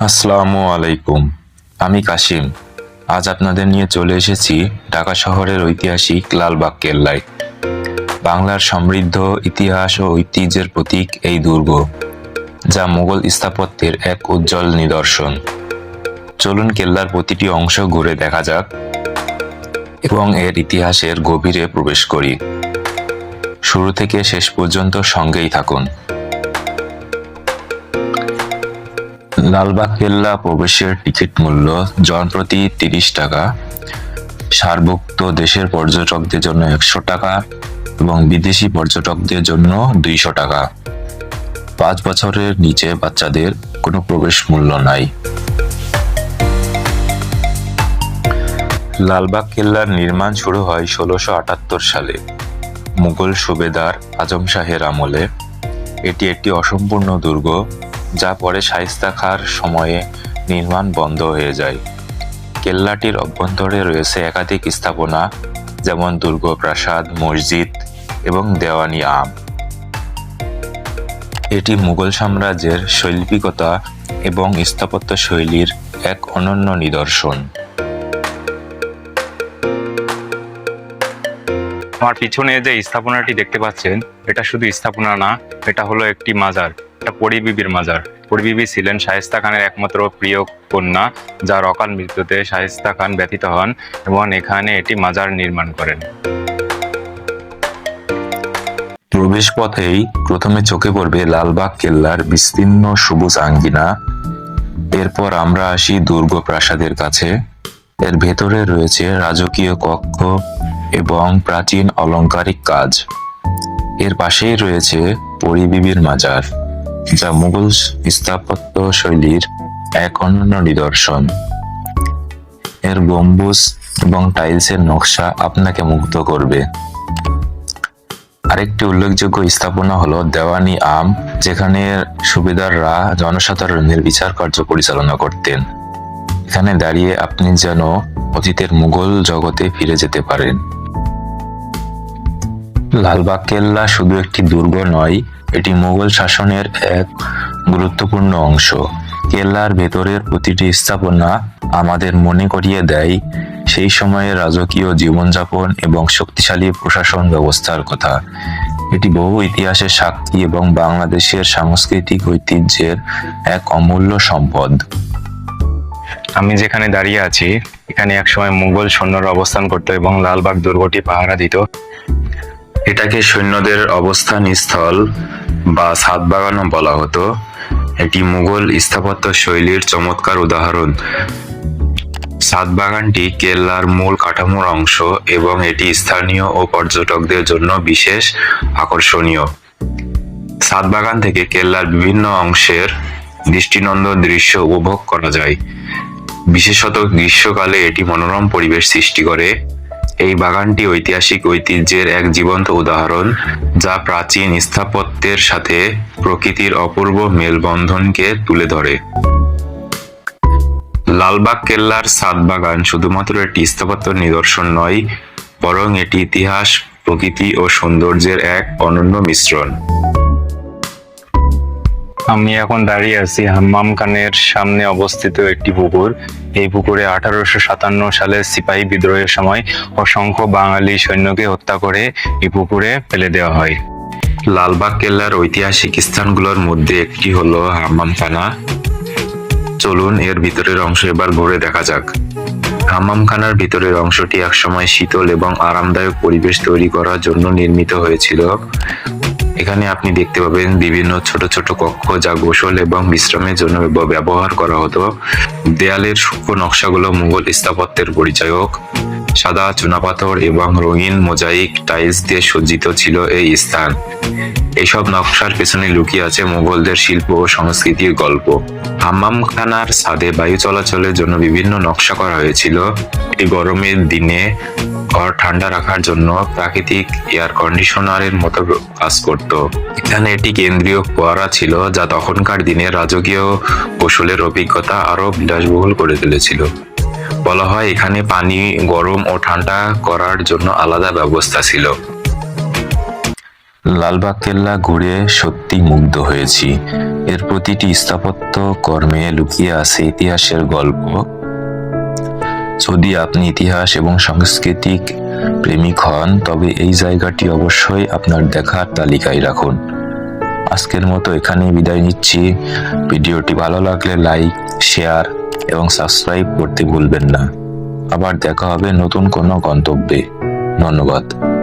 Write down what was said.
আসসালামু আলাইকুম। আমি কাশিম আজ আপনাদের নিয়ে চলে এসেছি ঢাকা শহরের ঐতিহাসিক লালবাগ কেল্লায় বাংলার সমৃদ্ধ ইতিহাস ও ঐতিহ্যের প্রতীক এই দুর্গ, যা মুঘল স্থাপত্যের এক উজ্জ্বল নিদর্শন। চলুন কেল্লার প্রতিটি অংশ ঘুরে দেখা যাক এবং এর ইতিহাসের গভীরে প্রবেশ করি। শুরু থেকে শেষ পর্যন্ত সঙ্গেই থাকুন। লালবাগ কেল্লা প্রবেশের টিকিট মূল্য জনপ্রতি তিরিশ টাকা। সারভুক্ত দেশের পর্যটকদের জন্য একশো টাকা এবং বিদেশি পর্যটকদের জন্য দুইশো টাকা। পাঁচ বছরের নিচে বাচ্চাদের কোনো প্রবেশ মূল্য নাই। লালবাগ কেল্লার নির্মাণ শুরু হয় ষোলোশো আটাত্তর সালে। মুঘল সুবেদার আজম শাহের আমলে। এটি একটি অসম্পূর্ণ দুর্গ যা পরে শাইস্তা খার সময়ে নির্মাণ বন্ধ হয়ে যায়। কেল্লাটির অভ্যন্তরে রয়েছে একাধিক স্থাপনা, যেমন দুর্গ প্রাসাদ মসজিদ এবং দেওয়ানি আম। এটি মুঘল সাম্রাজ্যের শৈল্পিকতা এবং স্থাপত্য শৈলীর এক অনন্য নিদর্শন। আমার পিছনে যে স্থাপনাটি দেখতে পাচ্ছেন, এটা শুধু স্থাপনা না, এটা হলো একটি মাজার। পরিবিবির মাজার। পরিবিবি ছিলেন শায়েস্তা খানের একমাত্র প্রিয় কন্যা যার অকাল মৃত্যুতে শায়েস্তা খান ব্যথিত হন এবং এখানে এটি মাজার নির্মাণ করেন। প্রবেশ পথেই প্রথমে চোখে পড়বে লালবাগ কেল্লার বিস্তীর্ণ সবুজ আঙ্গিনা। এরপর আমরা আসি দুর্গ প্রাসাদের কাছে। এর ভেতরে রয়েছে রাজকীয় কক্ষ এবং প্রাচীন অলংকারিক কাজ। এর পাশেই রয়েছে পরিবিবির মাজার। যা মুঘল স্থাপত্য শৈলীর এক অনন্য নিদর্শন। এর গম্বুজ এবং টাইলসের নকশা আপনাকে মুগ্ধ করবে। আরেকটি উল্লেখযোগ্য স্থাপনা হলো দেওয়ানি আম, যেখানে সুবেদাররা জনসাধারণের বিচার কার্য পরিচালনা করতেন। এখানে দাঁড়িয়ে আপনি যেন অতীতের মুঘল জগতে ফিরে যেতে পারেন। লালবাগ কেল্লা শুধু একটি দুর্গ নয়, এটি মুঘল শাসনের এক গুরুত্বপূর্ণ অংশ। কেল্লার ভেতরের প্রতিটি স্থাপনা আমাদের মনে করিয়ে দেয় সেই সময়ের রাজকীয় জীবনযাপন এবং শক্তিশালী প্রশাসন ব্যবস্থার কথা। এটি বহু ইতিহাসের সাক্ষী এবং বাংলাদেশের সাংস্কৃতিক ঐতিহ্যের এক অমূল্য সম্পদ। আমি যেখানে দাঁড়িয়ে আছি, এখানে একসময় মুঘল সৈন্যরা অবস্থান করতো এবং লালবাগ দুর্গটি পাহারা দিত এটাকে সৈন্যদের অবস্থান স্থল বা ছাদ বাগানও বলা হতো। এটি মুঘল স্থাপত্য শৈলীর চমৎকার উদাহরণ। ছাদ বাগানটি কেল্লার মূল কাঠামোর অংশ এবং এটি স্থানীয় ও পর্যটকদের জন্য বিশেষ আকর্ষণীয়। ছাদ বাগান থেকে কেল্লার বিভিন্ন অংশের দৃষ্টিনন্দন দৃশ্য উপভোগ করা যায়। বিশেষত গ্রীষ্মকালে এটি মনোরম পরিবেশ সৃষ্টি করে। এই বাগানটি ঐতিহাসিক ঐতিহ্যের এক জীবন্ত উদাহরণ, যা প্রাচীন স্থাপত্যের সাথে প্রকৃতির অপূর্ব মেলবন্ধনকে তুলে ধরে। লালবাগ কেল্লার সাত বাগান শুধুমাত্র একটি স্থাপত্য নিদর্শন নয়, বরং এটি ইতিহাস, প্রকৃতি ও সৌন্দর্যের এক অনন্য মিশ্রণ। আমি এখন দাঁড়িয়ে আছি হাম্মাম খানের সামনে অবস্থিত একটি পুকুর। এই পুকুরে আঠারোশো সাতান্ন সালে সিপাহী বিদ্রোহের সময় অসংখ্য বাঙালি সৈন্যকে হত্যা করে এই পুকুরে ফেলে দেওয়া হয়। লালবাগ কেল্লার ঐতিহাসিক স্থানগুলোর মধ্যে একটি হলো হাম্মামখানা চলুন এর ভিতরের অংশ এবার ঘুরে দেখা যাক। হাম্মামখানার ভিতরের অংশটি একসময় শীতল এবং আরামদায়ক পরিবেশ তৈরি করার জন্য নির্মিত হয়েছিল। এখানে আপনি দেখতে পাবেন বিভিন্ন ছোট ছোট কক্ষ যা গোসল এবং বিশ্রামের জন্য ব্যবহার করা হতো। দেয়ালের সূক্ষ্ম নকশাগুলো মুঘল স্থাপত্যের পরিচায়ক। সাদা চুনাপাথর এবং রঙিন মোজাইক টাইলস দিয়ে সজ্জিত ছিল এই স্থান। এইসব নকশার পেছনে লুকিয়ে আছে মুঘলদের শিল্প ও সংস্কৃতির গল্প। হাম্মামখানার ছাদে বায়ু চলাচলের জন্য বিভিন্ন নকশা করা হয়েছিল। এটি গরমের দিনে ঘর ঠান্ডা রাখার জন্য প্রাকৃতিক এয়ার কন্ডিশনারের মতো কাজ করত। এখানে একটি কেন্দ্রীয় ফোয়ারা ছিল, যা তখনকার দিনে রাজকীয় গোসলের অভিজ্ঞতা আরও বিলাসবহুল করে তুলেছিল। বলা হয় এখানে পানি গরম ও ঠান্ডা করার জন্য আলাদা ব্যবস্থা ছিল। লালবাগ কেল্লা ঘুরে সত্যি মুগ্ধ হয়েছি। এর প্রতিটি স্থাপত্য কর্মে লুকিয়ে আছে ইতিহাসের গল্প। যদি আপনি ইতিহাস এবং সাংস্কৃতিক প্রেমিক হন, তবে এই জায়গাটি অবশ্যই আপনার দেখার তালিকায় রাখুন। আজকের মতো এখানেই বিদায় নিচ্ছি। ভিডিওটি ভালো লাগলে লাইক, শেয়ার এবং সাবস্ক্রাইব করতে ভুলবেন না। আবার দেখা হবে নতুন কোনো গন্তব্যে। ধন্যবাদ।